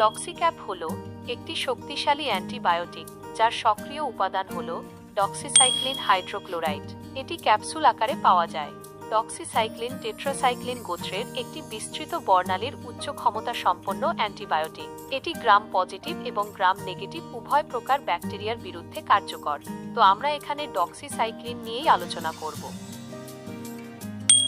ডক্সিক্যাপ হল একটি শক্তিশালী অ্যান্টিবায়োটিক যার সক্রিয় উপাদান হল ডক্সিসাইক্লিন হাইড্রোক্লোরাইড এটি ক্যাপসুল আকারে পাওয়া যায়। ডক্সিসাইক্লিন টেট্রাসাইক্লিন গোত্রের একটি বিস্তৃত বর্ণালীর উচ্চ ক্ষমতা সম্পন্ন অ্যান্টিবায়োটিক। এটি গ্রাম পজিটিভ এবং গ্রাম নেগেটিভ উভয় প্রকার ব্যাকটেরিয়ার বিরুদ্ধে কার্যকর। তো আমরা এখানে ডক্সিসাইক্লিন নিয়েই আলোচনা করব।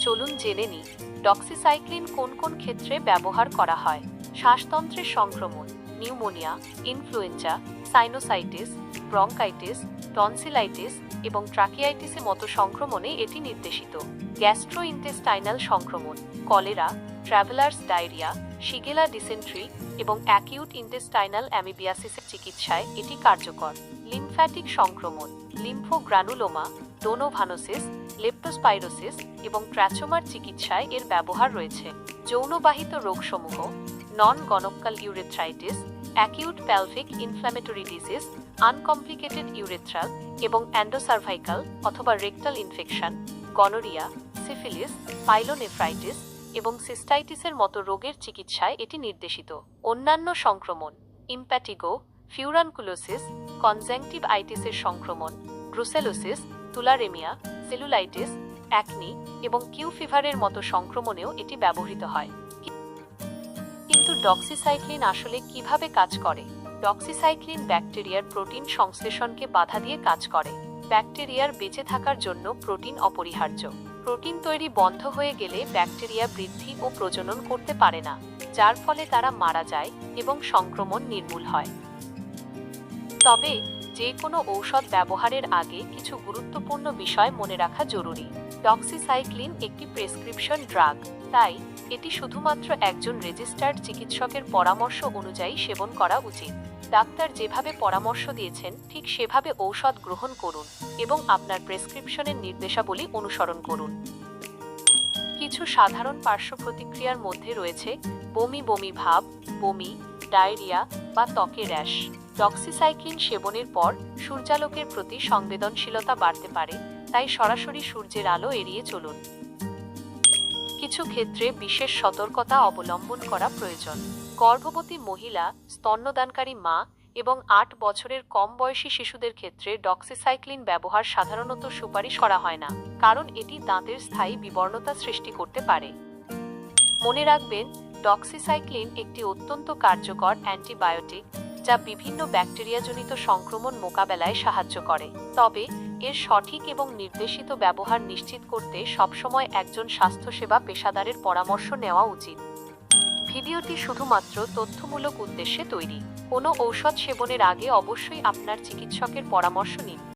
চলুন জেনে নিই ডক্সিসাইক্লিন কোন কোন ক্ষেত্রে ব্যবহার করা হয়। শ্বাসতন্ত্রের সংক্রমণ, pneumonia, influenza, sinusitis, bronchitis, tonsillitis এবং ট্রাকিয়াইটিসের মতো সংক্রমণে এটি নির্দেশিত। গ্যাস্ট্রোইন্টেস্টাইনাল সংক্রমণ, cholera, travellers diarrhoea, shigella dysentery এবং অ্যাকিউট ইন্টেস্টাইনাল অ্যামিবিয়াসিসের চিকিৎসায় এটি কার্যকর। লিম্ফ্যাটিক সংক্রমণ, লিম্ফোগ্রানুলোমা ডোনোভানোসিস লেপ্টোস্পাইরোসিস এবং ট্র্যাচোমার চিকিৎসায় এর ব্যবহার রয়েছে। যৌনবাহিত রোগসমূহ non gonococcal urethritis acute pelvic inflammatory disease uncomplicated urethral এবং অ্যান্ডোসার্ভাইকাল অথবা rectal infection gonorrhoea syphilis pyelonephritis এবং সিস্টাইটিসের মতো রোগের চিকিৎসায় এটি নির্দেশিত। অন্যান্য সংক্রমণ ইম্প্যাটিগো ফিউরানকুলোসিস কনজাংটিভ আইটিসের সংক্রমণ ব্রুসেলোসিস তুলারেমিয়া সেলুলাইটিস অ্যাকনি এবং কিউ ফিভারের মতো সংক্রমণেও এটি ব্যবহৃত হয়। কিন্তু ডক্সিসাইক্লিন আসলে কীভাবে কাজ করে? ডক্সিসাইক্লিন ব্যাকটেরিয়ার প্রোটিন সংশ্লেষণকে বাধা দিয়ে কাজ করে। ব্যাকটেরিয়ার বেঁচে থাকার জন্য প্রোটিন অপরিহার্য। প্রোটিন তৈরি বন্ধ হয়ে গেলে ব্যাকটেরিয়া বৃদ্ধি ও প্রজনন করতে পারে না, যার ফলে তারা মারা যায় এবং সংক্রমণ নির্মূল হয়। তবে যে কোনো ঔষধ ব্যবহারের আগে কিছু গুরুত্বপূর্ণ বিষয় মনে রাখা জরুরি। ডক্সিসাইক্লিন একটি প্রেসক্রিপশন ড্রাগ তাই এটি শুধুমাত্র একজন রেজিস্টার্ড চিকিৎসকের পরামর্শ অনুযায়ী সেবন করা উচিত। ডাক্তার যেভাবে পরামর্শ দিয়েছেন, ঠিক সেভাবে ঔষধ গ্রহণ করুন এবং আপনার প্রেসক্রিপশনের নির্দেশাবলী অনুসরণ করুন। কিছু সাধারণ পার্শ্ব প্রতিক্রিয়ার মধ্যে রয়েছে বমি বমি ভাব, বমি, ডায়রিয়া বা ত্বকে র্যাশ। ডক্সিসাইক্লিন সেবনের পর সূর্যালোকের প্রতি সংবেদনশীলতা বাড়তে পারে, তাই সরাসরি সূর্যের আলো এড়িয়ে চলুন। কিছু ক্ষেত্রে বিশেষ সতর্কতা অবলম্বন করা প্রয়োজন। গর্ভবতী মহিলা, স্তন্যদানকারী মা এবং আট বছরের কম বয়সী শিশুদের ক্ষেত্রে ডক্সিসাইক্লিন ব্যবহার সাধারণত সুপারিশ করা হয় না, কারণ এটি দাঁতের স্থায়ী বিবর্ণতা সৃষ্টি করতে পারে। মনে রাখবেন ডক্সিসাইক্লিন একটি অত্যন্ত কার্যকর অ্যান্টিবায়োটিক যা বিভিন্ন ব্যাকটেরিয়াজনিত সংক্রমণ মোকাবেলায় সাহায্য করে। তবে, এর সঠিক এবং নির্দেশিত ব্যবহার নিশ্চিত করতে সবসময় একজন স্বাস্থ্যসেবা পেশাদারের পরামর্শ নেওয়া উচিত। ভিডিওটি শুধুমাত্র তথ্যমূলক উদ্দেশ্যে তৈরি। কোনো ঔষধ সেবনের আগে অবশ্যই আপনার চিকিৎসকের পরামর্শ নিন।